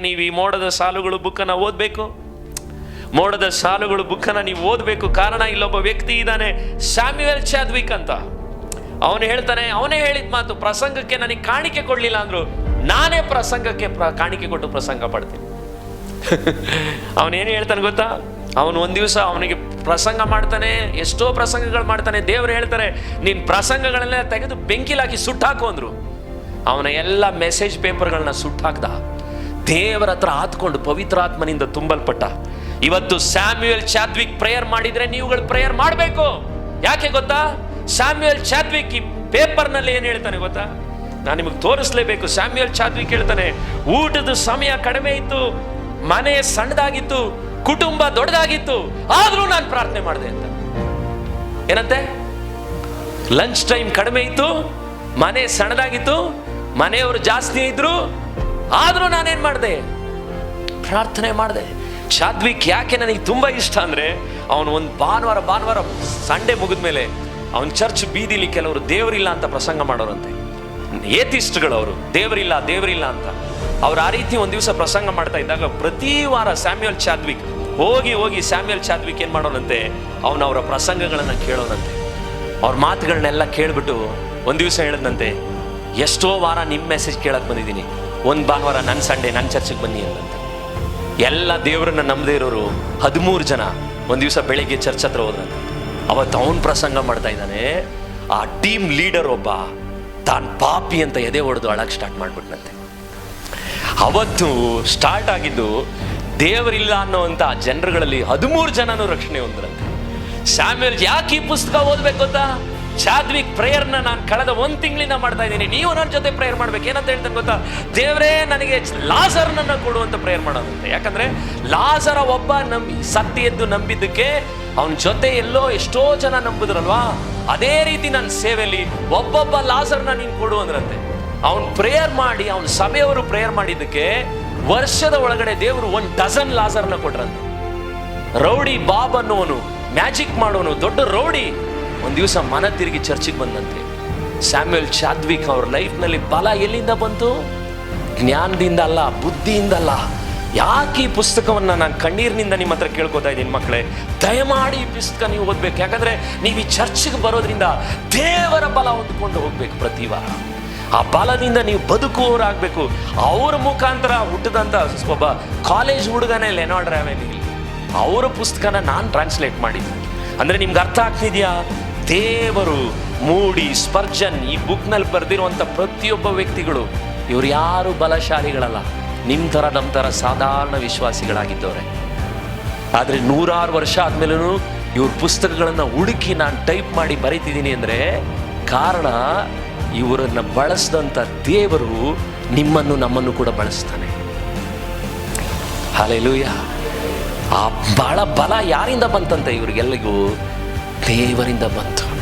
ನೀವು ಈ ಮೋಡದ ಸಾಲುಗಳು ಬುಕ್ಕನ್ನ ಓದಬೇಕು? ಮೋಡದ ಸಾಲುಗಳು ಬುಕ್ಕನ್ನು ನೀವು ಓದಬೇಕು. ಕಾರಣ ಇಲ್ಲೊಬ್ಬ ವ್ಯಕ್ತಿ ಇದ್ದಾನೆ, ಸ್ಯಾಮ್ಯುಯಲ್ ಚಾದ್ವಿಕ್ ಅಂತ. ಅವನು ಹೇಳ್ತಾನೆ, ಅವನೇ ಹೇಳಿದ ಮಾತು, ಪ್ರಸಂಗಕ್ಕೆ ನನಗೆ ಕಾಣಿಕೆ ಕೊಡಲಿಲ್ಲ ಅಂದ್ರು, ನಾನೇ ಪ್ರಸಂಗಕ್ಕೆ ಪ್ರ, ಕಾಣಿಕೆ ಕೊಟ್ಟು ಪ್ರಸಂಗ ಪಡ್ತೀನಿ. ಅವನೇನು ಹೇಳ್ತಾನೆ ಗೊತ್ತಾ? ಅವನು ಒಂದು ದಿವಸ ಅವನಿಗೆ ಪ್ರಸಂಗ ಮಾಡ್ತಾನೆ, ಎಷ್ಟೋ ಪ್ರಸಂಗಗಳು ಮಾಡ್ತಾನೆ. ದೇವರು ಹೇಳ್ತಾರೆ, ನೀನು ಪ್ರಸಂಗಗಳನ್ನೆಲ್ಲ ತೆಗೆದು ಬೆಂಕಿಲಾಕಿ ಸುಟ್ಟಾಕು ಅಂದ್ರು. ಅವನ ಎಲ್ಲ ಮೆಸೇಜ್ ಪೇಪರ್ಗಳನ್ನ ಸುಟ್ಟಾಕ್ದ. ದೇವರ ಹತ್ರ ಆತ್ಕೊಂಡು ಪವಿತ್ರಾತ್ಮನಿಂದ ತುಂಬಲ್ಪಟ್ಟ. ಇವತ್ತು ಸ್ಯಾಮ್ಯುಯಲ್ ಚಾದ್ವಿಕ್ ಪ್ರೇಯರ್ ಮಾಡಿದ್ರೆ ನೀವುಗಳು ಪ್ರೇಯರ್ ಮಾಡಬೇಕು. ಯಾಕೆ ಗೊತ್ತಾ? ಸ್ಯಾಮ್ಯುಯಲ್ ಚಾದ್ವಿಕ್ ಈ ಪೇಪರ್ನಲ್ಲಿ ಏನು ಹೇಳ್ತಾನೆ ಗೊತ್ತಾ? ನಾನು ನಿಮಗೆ ತೋರಿಸ್ಲೇಬೇಕು, ಸ್ಯಾಮ್ಯುಯಲ್ ಚಾದ್ವಿಕ್ ಹೇಳ್ತಾನೆ, ಊಟದ ಸಮಯ ಕಡಿಮೆ ಇತ್ತು, ಮನೆ ಸಣ್ಣದಾಗಿತ್ತು, ಕುಟುಂಬ ದೊಡ್ಡದಾಗಿತ್ತು, ಆದ್ರೂ ನಾನು ಪ್ರಾರ್ಥನೆ ಮಾಡಿದೆ ಅಂತ. ಏನಂತೆ? ಲಂಚ್ ಟೈಮ್ ಕಡಿಮೆ ಇತ್ತು, ಮನೆ ಸಣ್ಣದಾಗಿತ್ತು, ಮನೆಯವರು ಜಾಸ್ತಿ ಇದ್ರು ಆದ್ರೂ ನಾನೇನು ಮಾಡಿದೆ? ಪ್ರಾರ್ಥನೆ ಮಾಡಿದೆ. ಚಾದ್ವಿಕ್ ಯಾಕೆ ನನಗೆ ತುಂಬ ಇಷ್ಟ ಅಂದರೆ, ಅವನು ಒಂದು ಭಾನುವಾರ ಭಾನುವಾರ ಸಂಡೇ ಮುಗಿದ ಮೇಲೆ ಅವನ ಚರ್ಚ್ ಬೀದಿಲಿ ಕೆಲವರು ದೇವರಿಲ್ಲ ಅಂತ ಪ್ರಸಂಗ ಮಾಡೋರಂತೆ. ಏತಿಸ್ಟ್ಗಳು ಅವರು, ದೇವರಿಲ್ಲ ದೇವರಿಲ್ಲ ಅಂತ. ಅವ್ರು ಆ ರೀತಿ ಒಂದು ದಿವಸ ಪ್ರಸಂಗ ಮಾಡ್ತಾ ಇದ್ದಾಗ ಪ್ರತಿ ವಾರ ಸ್ಯಾಮ್ಯುಯಲ್ ಚಾದ್ವಿಕ್ ಹೋಗಿ ಹೋಗಿ ಸ್ಯಾಮ್ಯುಯಲ್ ಚಾದ್ವಿಕ್ ಏನು ಮಾಡೋನಂತೆ ಅವನ ಅವರ ಪ್ರಸಂಗಗಳನ್ನು ಕೇಳೋನಂತೆ ಅವ್ರ ಮಾತುಗಳನ್ನೆಲ್ಲ ಕೇಳಿಬಿಟ್ಟು ಒಂದು ದಿವಸ ಹೇಳದಂತೆ ಎಷ್ಟೋ ವಾರ ನಿಮ್ಮ ಮೆಸೇಜ್ ಕೇಳಕ್ಕೆ ಬಂದಿದ್ದೀನಿ. ಒಂದು ಭಾನುವಾರ ನನ್ನ ಸಂಡೆ ನನ್ನ ಚರ್ಚಿಗೆ ಬನ್ನಿ ಅಂತ ಎಲ್ಲ ದೇವರನ್ನ ನಂಬದೇ ಇರೋರು ಹದಿಮೂರು ಜನ ಒಂದು ದಿವಸ ಬೆಳಿಗ್ಗೆ ಚರ್ಚ್ ಹತ್ರ ಹೋದ್ರಂತೆ. ಅವತ್ತು ಅವನು ಪ್ರಸಂಗ ಮಾಡ್ತಾ ಇದ್ದಾನೆ. ಆ ಟೀಮ್ ಲೀಡರ್ ಒಬ್ಬ ತಾನು ಪಾಪಿ ಅಂತ ಎದೆ ಹೊಡೆದು ಅಳಕ್ಕೆ ಸ್ಟಾರ್ಟ್ ಮಾಡಿಬಿಟ್ನಂತೆ. ಅವತ್ತು ಸ್ಟಾರ್ಟ್ ಆಗಿದ್ದು ದೇವರಿಲ್ಲ ಅನ್ನೋವಂಥ ಜನರುಗಳಲ್ಲಿ ಹದಿಮೂರು ಜನನೂ ರಕ್ಷಣೆ ಹೊಂದ್ರಂತೆ. ಸ್ಯಾಮ್ಯಲ್ ಯಾಕೆ ಈ ಪುಸ್ತಕ ಓದ್ಬೇಕು ಗೊತ್ತಾ ಚಾದ್ವಿಕ್ ಪ್ರೇಯರ್ನ ನಾನು ಕಳೆದ ಒಂದು ತಿಂಗಳಿಂದ ಮಾಡ್ತಾ ಇದ್ದೀನಿ. ನೀವು ನನ್ನ ಜೊತೆ ಪ್ರೇಯರ್ ಮಾಡ್ಬೇಕು. ಏನಂತ ಹೇಳ್ತಾನೆ ಗೊತ್ತಾ? ದೇವರೇ, ನನಗೆ ಲಾಸರ್ನನ್ನ ಕೊಡುವಂತ ಪ್ರೇಯರ್ ಮಾಡೋದಂತೆ ಯಾಕಂದ್ರೆ ಲಾಸರ ಒಬ್ಬ ನಂಬಿ, ಸತ್ತಿ ಎದ್ದು ನಂಬಿದ್ದಕ್ಕೆ ಅವನ ಜೊತೆ ಎಲ್ಲೋ ಎಷ್ಟೋ ಜನ ನಂಬಿದ್ರಲ್ವಾ? ಅದೇ ರೀತಿ ನನ್ನ ಸೇವೆಯಲ್ಲಿ ಒಬ್ಬೊಬ್ಬ ಲಾಸರ್ನ ನೀನು ಕೊಡು ಅಂದ್ರಂತೆ. ಅವನ್ ಪ್ರೇಯರ್ ಮಾಡಿ, ಅವನ ಸಭೆಯವರು ಪ್ರೇಯರ್ ಮಾಡಿದ್ದಕ್ಕೆ ವರ್ಷದ ಒಳಗಡೆ ದೇವರು ಒಂದು ಡಜನ್ ಲಾಸರ್ನ ಕೊಟ್ರಂತೆ. ರೌಡಿ ಬಾಬ್ ಅನ್ನೋನು ಮ್ಯಾಜಿಕ್ ಮಾಡೋನು, ದೊಡ್ಡ ರೌಡಿ. ಒಂದು ದಿವಸ ಮನ ತಿರುಗಿ ಚರ್ಚಿಗೆ ಬಂದಂತೆ. ಸ್ಯಾಮ್ಯುಯಲ್ ಚಾದ್ವಿಕ್ ಅವ್ರ ಲೈಫ್ನಲ್ಲಿ ಬಲ ಎಲ್ಲಿಂದ ಬಂತು? ಜ್ಞಾನದಿಂದ ಅಲ್ಲ, ಬುದ್ಧಿಯಿಂದ ಅಲ್ಲ. ಯಾಕೆ ಈ ಪುಸ್ತಕವನ್ನು ನಾನು ಕಣ್ಣೀರಿನಿಂದ ನಿಮ್ಮ ಹತ್ರ ಕೇಳ್ಕೊತಾ ಇದ್ದೀನಿ ಮಕ್ಕಳೇ? ದಯಮಾಡಿ ಈ ಪುಸ್ತಕ ನೀವು ಓದ್ಬೇಕು. ಯಾಕಂದರೆ ನೀವು ಈ ಚರ್ಚ್ಗೆ ಬರೋದ್ರಿಂದ ದೇವರ ಬಲ ಹೊಂದ್ಕೊಂಡು ಹೋಗ್ಬೇಕು ಪ್ರತಿ ವಾರ. ಆ ಬಲದಿಂದ ನೀವು ಬದುಕುವವರಾಗಬೇಕು. ಅವ್ರ ಮುಖಾಂತರ ಹುಟ್ಟಿದಂಥ ಒಬ್ಬ ಕಾಲೇಜ್ ಹುಡುಗನೇ ಲೆನಾರ್ಡ್ ರಾವೆಲಿ ಅವರ ಪುಸ್ತಕನ ನಾನು ಟ್ರಾನ್ಸ್ಲೇಟ್ ಮಾಡಿದ್ದೀನಿ. ಅಂದರೆ ನಿಮ್ಗೆ ಅರ್ಥ ಆಗ್ತಿದ್ಯಾ? ದೇವರು ಮೂಡಿ, ಸ್ಪರ್ಜನ್ ಈ ಬುಕ್ನಲ್ಲಿ ಬರೆದಿರುವಂಥ ಪ್ರತಿಯೊಬ್ಬ ವ್ಯಕ್ತಿಗಳು, ಇವರು ಯಾರು ಬಲಶಾಲಿಗಳಲ್ಲ ನಿಮ್ಮ ಥರ ನಮ್ಮ ಥರ ಸಾಧಾರಣ ವಿಶ್ವಾಸಿಗಳಾಗಿದ್ದವ್ರೆ. ಆದರೆ ನೂರಾರು ವರ್ಷ ಆದಮೇಲೂ ಇವ್ರ ಪುಸ್ತಕಗಳನ್ನು ಹುಡುಕಿ ನಾನು ಟೈಪ್ ಮಾಡಿ ಬರೀತಿದ್ದೀನಿ ಅಂದರೆ, ಕಾರಣ ಇವರನ್ನ ಬಳಸಿದಂಥ ದೇವರು ನಿಮ್ಮನ್ನು ನಮ್ಮನ್ನು ಕೂಡ ಬಳಸ್ತಾನೆ. ಹಾಲೆಲೂಯ ಆ ಬಹಳ ಬಲ ಯಾರಿಂದ ಬಂತಂತೆ ಇವ್ರಿಗೆಲ್ಲಿಗೂ ದೇವರಿಂದ ಬಂತು